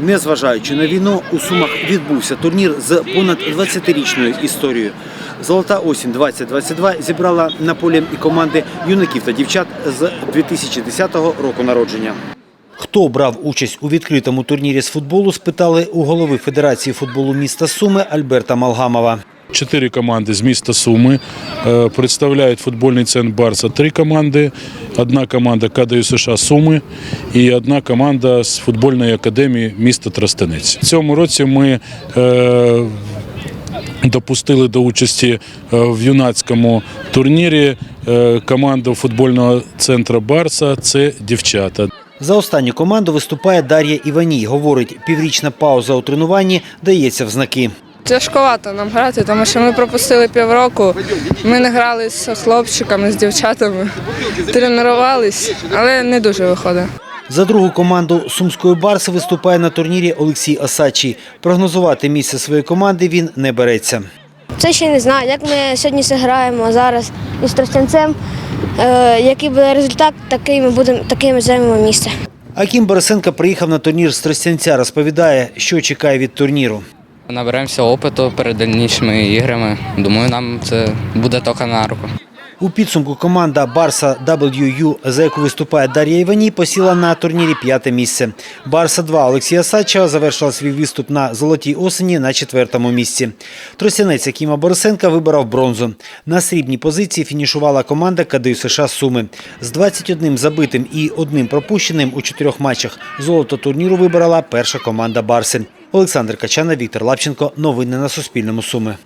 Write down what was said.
Незважаючи на війну, у Сумах відбувся турнір з понад 20-річною історією. Золота осінь 2022 зібрала на полі і команди юнаків та дівчат з 2010 року народження. Хто брав участь у відкритому турнірі з футболу, спитали у голови Федерації футболу міста Суми Альберта Малгамова. Чотири команди з міста Суми е, представляють футбольний центр Барса. Три команди, одна команда КДЮ США Суми і одна команда з футбольної академії міста Тростенець. Цьому році ми е, допустили до участі е, в юнацькому турнірі команду футбольного центру Барса. Це дівчата. За останню команду виступає Дар'я Іваній. Говорить, піврічна пауза у тренуванні дається в знаки. Тяжковато нам грати, тому що ми пропустили півроку. Ми не грали з хлопчиками, з дівчатами, тренувались, але не дуже виходить. За другу команду сумської барси виступає на турнірі Олексій Осадчий. Прогнозувати місце своєї команди він не береться. Це ще не знаю. Як ми сьогодні зіграємо зараз із Тростянцем, е, який буде результат, такий ми будемо, такий ми займемо місце. Акім Борисенко приїхав на турнір з Тростянця. Розповідає, що чекає від турніру. Наберемося опиту перед дальнішими іграми. Думаю, нам це буде тільки на руку. У підсумку команда Барса WU, за яку виступає Дар'я Іваній, посіла на турнірі п'яте місце. Барса 2 Олексія Сачева завершила свій виступ на золотій осені на четвертому місці. Тростянець Акіма Борисенка виборов бронзу. На срібній позиції фінішувала команда КДЮ США Суми. З 21 забитим і одним пропущеним у чотирьох матчах золото турніру вибрала перша команда Барси. Олександр Качана, Віктор Лапченко. Новини на Суспільному. Суми.